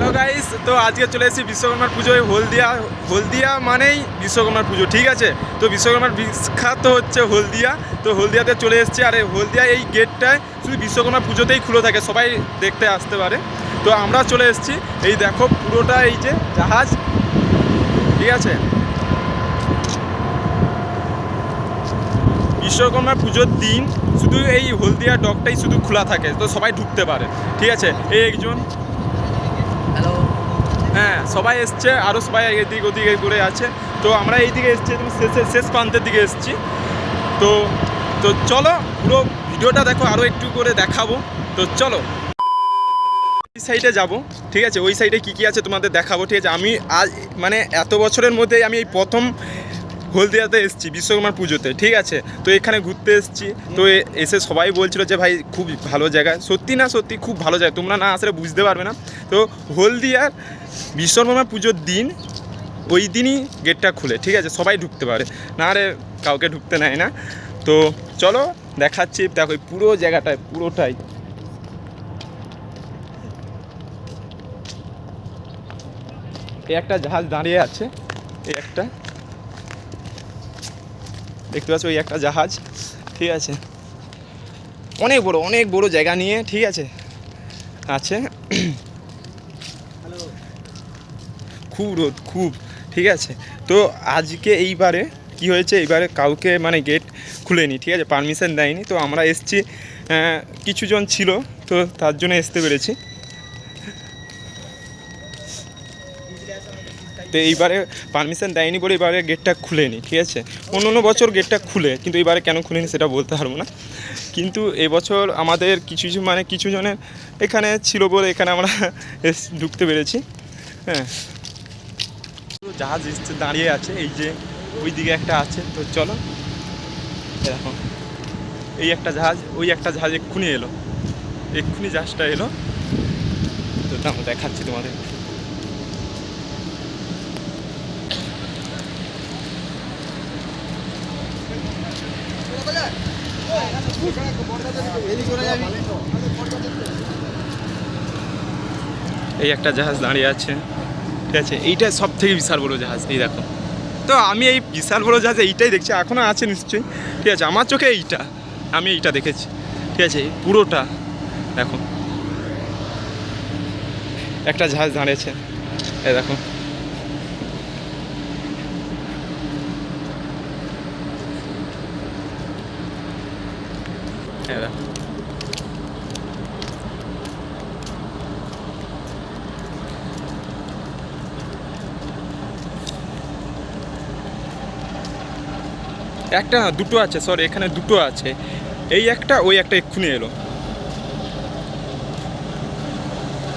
Hello guys তো আজকে চলে এসেছি বিশ্বকর্মার পুজোয় হলদিয়া। হলদিয়া মানেই বিশ্বকর্মার পুজো, ঠিক আছে? তো বিশ্বকর্মার বিখ্যাত হচ্ছে হলদিয়া। তো হলদিয়াতে চলে এসেছি, আর হলদিয়া এই গেটটায় শুধু বিশ্বকর্মা পুজোতেই খুলে থাকে, সবাই দেখতে আসতে পারে। তো আমরা চলে এসেছি, এই দেখো পুরোটা এই যে জাহাজ, ঠিক আছে? বিশ্বকর্মা পুজোর দিন শুধু এই হলদিয়া ডকটাই শুধু খোলা থাকে, তো সবাই ঢুকতে পারে, ঠিক আছে? এই একজন হ্যালো হ্যাঁ সবাই এসছে আরও সবাই এদিক ওদিকে ঘুরে আছে। তো আমরা এই দিকে এসছি, একদম শেষের শেষ প্রান্তের দিকে এসছি। তো তো চলো, পুরো ভিডিওটা দেখো আরও একটু করে দেখাবো। তো চলো। ওই সাইডে যাব, ঠিক আছে? ওই সাইডে কী কী আছে তোমাদের দেখাবো, ঠিক আছে? আমি আজ মানে এত বছরের মধ্যে আমি এই প্রথম হলদিয়াতে এসেছি, বিশ্বকর্মার পুজোতে, ঠিক আছে? তো এখানে ঘুরতে এসেছি। তো এসে সবাই বলছিল যে, ভাই, খুব ভালো জায়গা। সত্যি না সত্যি, খুব ভালো জায়গা, তোমরা না আসলে বুঝতে পারবে না। তো হলদিয়ার বিশ্বকর্মা পুজোর দিন, ওই দিনই গেটটা খুলে, ঠিক আছে? সবাই ঢুকতে পারে। না আরে কাউকে ঢুকতে নেয় না। তো চলো, দেখাচ্ছি, দেখো পুরো জায়গাটায়, পুরোটাই। একটা জাহাজ দাঁড়িয়ে আছে, এই একটা। দেখতে পাচ্ছ, ওই একটা জাহাজ। ঠিক আছে। অনেক বড় অনেক বড় জায়গা নিয়ে, ঠিক আছে। আছে। খুব রোদ, খুব, ঠিক আছে। তো আজকে এইবারে কি হয়েছে? এইবারে কাউকে মানে গেট খুলেনি, ঠিক আছে? পারমিশন দেয়নি। তো আমরা এসছি কিছুজন ছিল, তো তার জন্য আসতে পেরেছি। তো এইবারে পারমিশন দেয়নি বলে এবারে গেটটা খুলেনি, ঠিক আছে? অন্য অন্য বছর গেটটা খুলে, কিন্তু এবারে কেন খুলেনি সেটা বলতে পারব না। কিন্তু এবছর আমাদের কিছু কিছু মানে কিছু জনের এখানে ছিল বলে এখানে আমরা ঢুকতে পেরেছি। হ্যাঁ। জাহাজ এসছে দাঁড়িয়ে আছে, এই যে ওই দিকে একটা আছে, তো চলো। দেখো, এই একটা জাহাজ, ওই একটা জাহাজ এক্ষুনি এলো। এক্ষুনি জাহাজটা এলো। তো দাম দেখাচ্ছি তোমাদের। এই একটা জাহাজ দাঁড়িয়ে আছে। ঠিক আছে, এইটা সব থেকে বিশাল বড় জাহাজ, এই দেখো। তো আমি এই বিশাল বড় জাহাজ এইটাই দেখছি এখনও আছে নিশ্চয়ই। ঠিক আছে, আমার চোখে এইটা, আমি এইটা দেখেছি। ঠিক আছে পুরোটা, দেখো। একটা জাহাজ দাঁড়িয়েছে, এই দেখো এই দেখো একটা না দুটো আছে সরি এখানে দুটো আছে। এই একটা, ওই একটা এক্ষুনি এলো।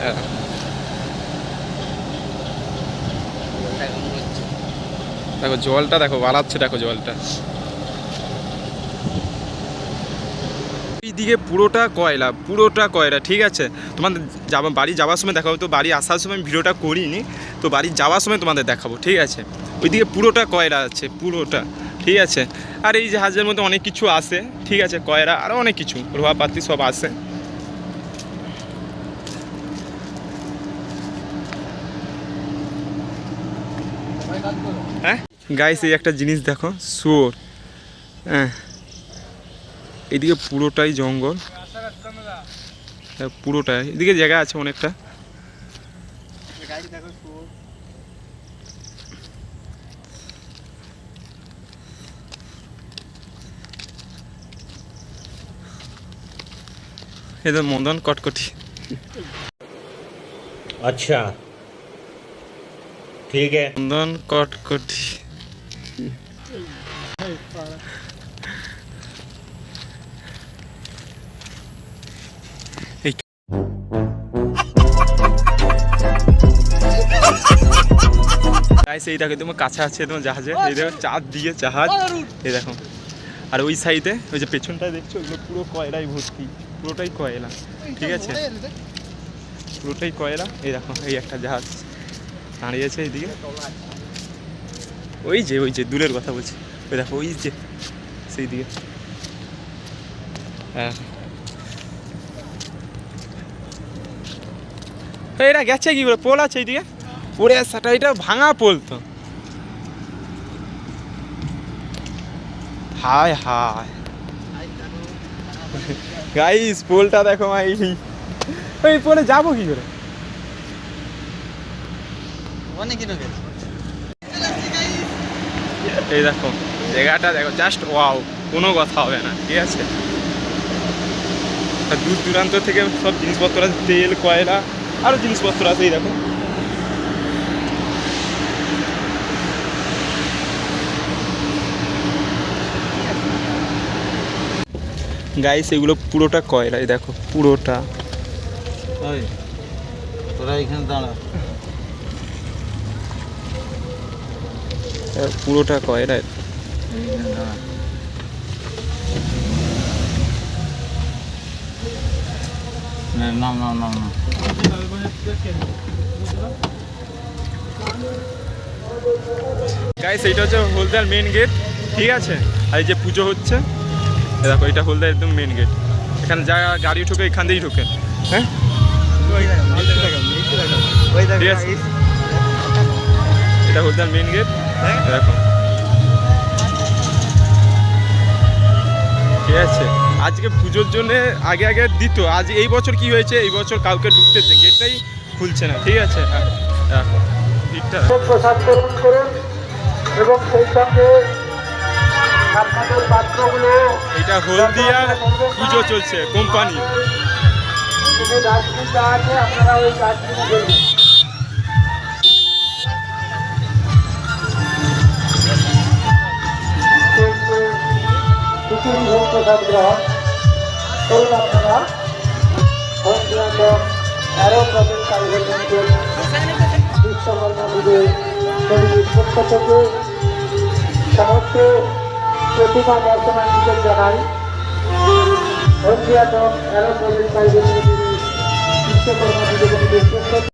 হ্যাঁ। দেখো, জলটা দেখো, বাড়াচ্ছে, দেখো জলটা। এইদিকে পুরোটা কয়লা পুরোটা কয়লা, ঠিক আছে? তোমাদের যাবা, বাড়ি যাওয়ার সময় দেখাবো, তো বাড়ি আসার সময় ভিডিওটা করিনি, তো বাড়ি যাওয়ার সময় তোমাদের দেখাবো, ঠিক আছে? ওইদিকে পুরোটা কয়লা আছে, পুরোটা। ঠিক আছে। আর এই জাহাজের মধ্যে অনেক কিছু আসে ঠিক আছে কয়রা আরও অনেক কিছু। রোহাপাতি সব আসে হ্যাঁ? গাইস এই একটা জিনিস দেখো শুয়োর। হ্যাঁ। এদিকে পুরোটাই জঙ্গল। হ্যাঁ, পুরোটাই। এদিকে জায়গা আছে অনেকটা। এদের মন্দন কটকটি। আচ্ছা। ঠিক আছে। মন্দন কটকটি। সেই এই দেখো তোমার কাছে আছে তোমার জাহাজে। এই দেখো আচ্ছা। চার দিয়ে জাহাজ। এই দেখো। আর ওই সাইডে ওই যে পেছনটা দেখছ ওগুলো পুরো কয়রাই ভর্তি। পুরোটাই কয়লা। ঠিক আছে? পুরোটাই কয়লা। এই দেখো, এই একটা জাহাজ দাঁড়িয়েছে এইদিকে। ওই যে ওই যে, দূরের কথা বলছি। ওই দেখো, ওই যে সেই দিকে হ্যাঁ এটা গেছে কি করে পোল আছে এইদিকে? ওরে, সেটা এটা ভাঙা পোল তো। হায় হায়। গাইস পোলটা দেখো মাই ওই পোলে যাব কি করে? এই দেখো জায়গাটা দেখো জাস্ট ওয়াও কোনো কথা হবে না ঠিক আছে? দূর দূরান্ত থেকে সব জিনিসপত্র আছে তেল কয়লা আরও জিনিসপত্র আছে এই দেখো। গাইস এগুলো পুরোটা কয়লা এই দেখো পুরোটা। তোরা এখানে দাঁড়া। পুরোটা কয়লা না, নাম নাম নাম নাম। গাইস এইটা হচ্ছে হলদিয়ার মেন গেট ঠিক আছে? আর এই যে পুজো হচ্ছে। দেখো এটা হলদিয়ার একদম মেন গেট এখানে যা গাড়ি ঢোকে এখান দিয়েই ঢোকে। হ্যাঁ? এটা হলদিয়ার মেন গেট দেখো। ঠিক আছে। আজকে পুজোর জন্য আগে আগে দিত। আজ এই বছর কি হয়েছে? এই বছর কাউকে ঢুকতে গেটটাই খুলছে না। ঠিক আছে? হ্যাঁ, দেখো। প্রসাদ গ্রহণ করুন এবং সেই সঙ্গে এটা হলদিয়ার পুজো চলছে কোম্পানি। আপনারা ওই ভোগ প্রসাদ গ্রহণ করুন আপনারা হলদিয়ান্ড aero project private Vishwakarma Puja পক্ষ থেকে সমস্ত প্রতিমা বর্তমান নিষেধ জানাই। Haldia project private limited Vishwakarma